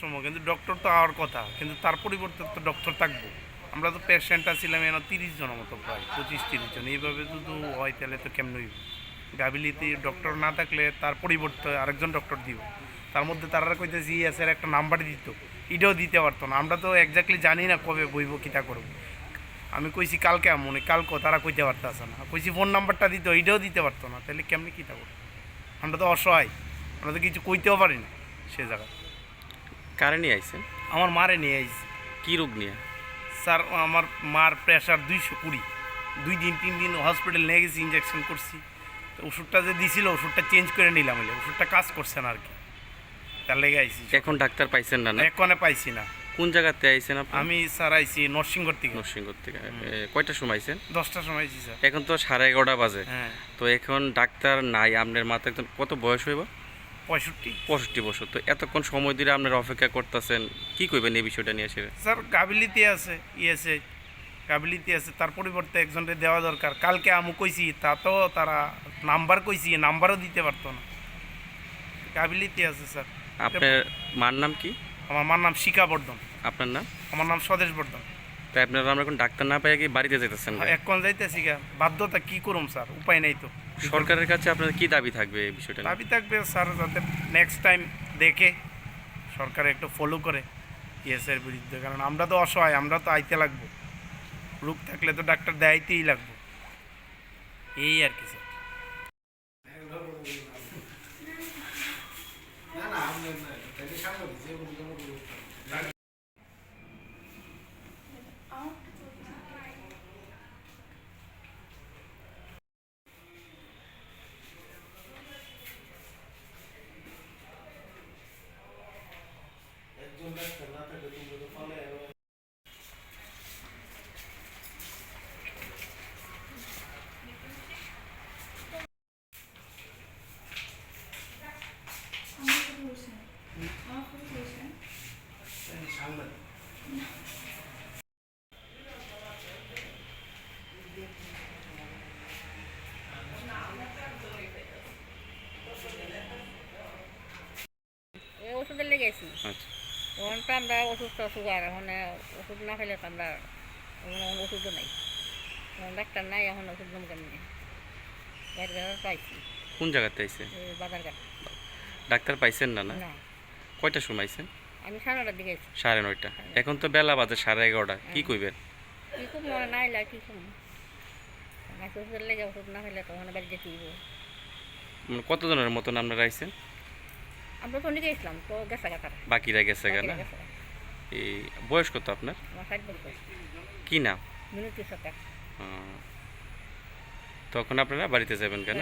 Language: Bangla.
সময় কিন্তু ডক্টর তো আওয়ার কথা, কিন্তু তার পরিবর্তে তো ডক্টর থাকব। আমরা তো পেশেন্ট আছিলাম এনে তিরিশ জনের মতো প্রায়, পঁচিশ, তিরিশ জন। এইভাবে যদি হয় তাহলে তো কেমন হইব? গাবিলিতে ডক্টর না থাকলে তার পরিবর্তে আরেকজন ডক্টর দিব। তার মধ্যে তারা কইতেছে ইএসের একটা নাম্বার দিত। এটাও দিতে পারতো না। আমরা তো একজাক্টলি জানি না কবে বইব, কিতা করব। আমি কইছি, কালকে মনে কালকে তারা কইতে পারতেছে না। কইছি, ফোন নাম্বারটা দিত। এটাও দিতে পারতো না। তাহলে কেমনি কিতা করব? আমরা তো অসহায়, আমরা তো কিছু কইতেও পারি না সে জায়গায়। কারে নিয়ে আইছেন? আমার মারে নিয়ে আইছি। কি রোগ নিয়ে? স্যার আমার মার প্রেশার দুইশো কুড়ি। দুই দিন তিন দিন হসপিটাল নিয়ে গেছি ইঞ্জেকশন করছি। তো ওষুধটা যে দিছিল ওষুধটা চেঞ্জ করে নিলাম হলে ওষুধটা কাজ করছে না আর কি। তার লেগে আইছি। এখন ডাক্তার পাইছেন না না? এখনে পাইছি না। কোন জায়গাতে আইছেন আপনি? আমি স্যার আইছি নরসিংহর থেকে নরসিংহ থেকে এ, কয়টার সময় আইছেন? দশটার সময় আইছি স্যার। এখন তো সাড়ে এগারোটা বাজে। হ্যাঁ। তো এখন ডাক্তার নাই আপনার মাথা একদম কত বয়স হইব? পঁয়ষট্টি। পঁয়ষট্টি বছর। তো এতক্ষণ সময় ধরে আপনার অপেক্ষা করতেছেন কি কইবেন এই বিষয়টা নিয়ে এসে স্যার গাবিলিতে আছে ইয়েছে গাবিলিতে আছে তার পরিবর্তে একজনকে দেওয়া দরকার। কালকে আমু কইছি তা তো তারা নাম্বার কইছি নাম্বারও দিতে পারতো না। গাবিলিতে আছে স্যার। আপনার মার নাম কি? আমার মার নাম শিকা বর্ধন। আপনার নাম? আমার নাম স্বদেশ বর্ধন। তাই আপনারা আমরা এখন ডাক্তার না পাই কি বাড়িতে যেতেছেন এখন যাইতেছি গা। বাধ্যতা কি করুম স্যার? উপায় নাই তো। সরকারের কাছে আপনার কি দাবি থাকবে এই বিষয়টা দাবি থাকবে স্যার যাতে নেক্সট টাইম দেখে সরকার একটু ফলো করে ইয়েসের বিরুদ্ধে। কারণ আমরা তো অসহায় আমরা তো আইতে লাগবো। রোগ থাকলে তো ডাক্তার দেখাইতেই লাগবো। এই আর কি স্যার। গেছি। আচ্ছা। তখন তো আমরা ওষুধ তো সুগার এখন ওষুধ না খেলে তো আমরা ওষুধও নাই। এখন ডাক্তার নাই এখন ওষুধ পাইছি কোন জায়গাতে বাজারঘাট। ডাক্তার পাইছেন না না? কয়টা কয়টার সময় আইছেন? আমি সাড়ে নটার দিকে সাড়ে নয়টা। এখন তো বেলা বাজে সাড়ে এগারোটা। কি কইবেন? কি কম মনে নাই লা কী কম গাছ লেগে ওষুধ না খেলে তখন বাড়ি যেতে মানে কতজনের মতন আপনারা আইছেন? আমরা তো নিয়ে গেছিলাম তো গেছে গাতার বাকিরা গেছে না? এই বয়স কত আপনার? কি নাম? সরকার। তখন আপনারা বাড়িতে যাবেন কেন।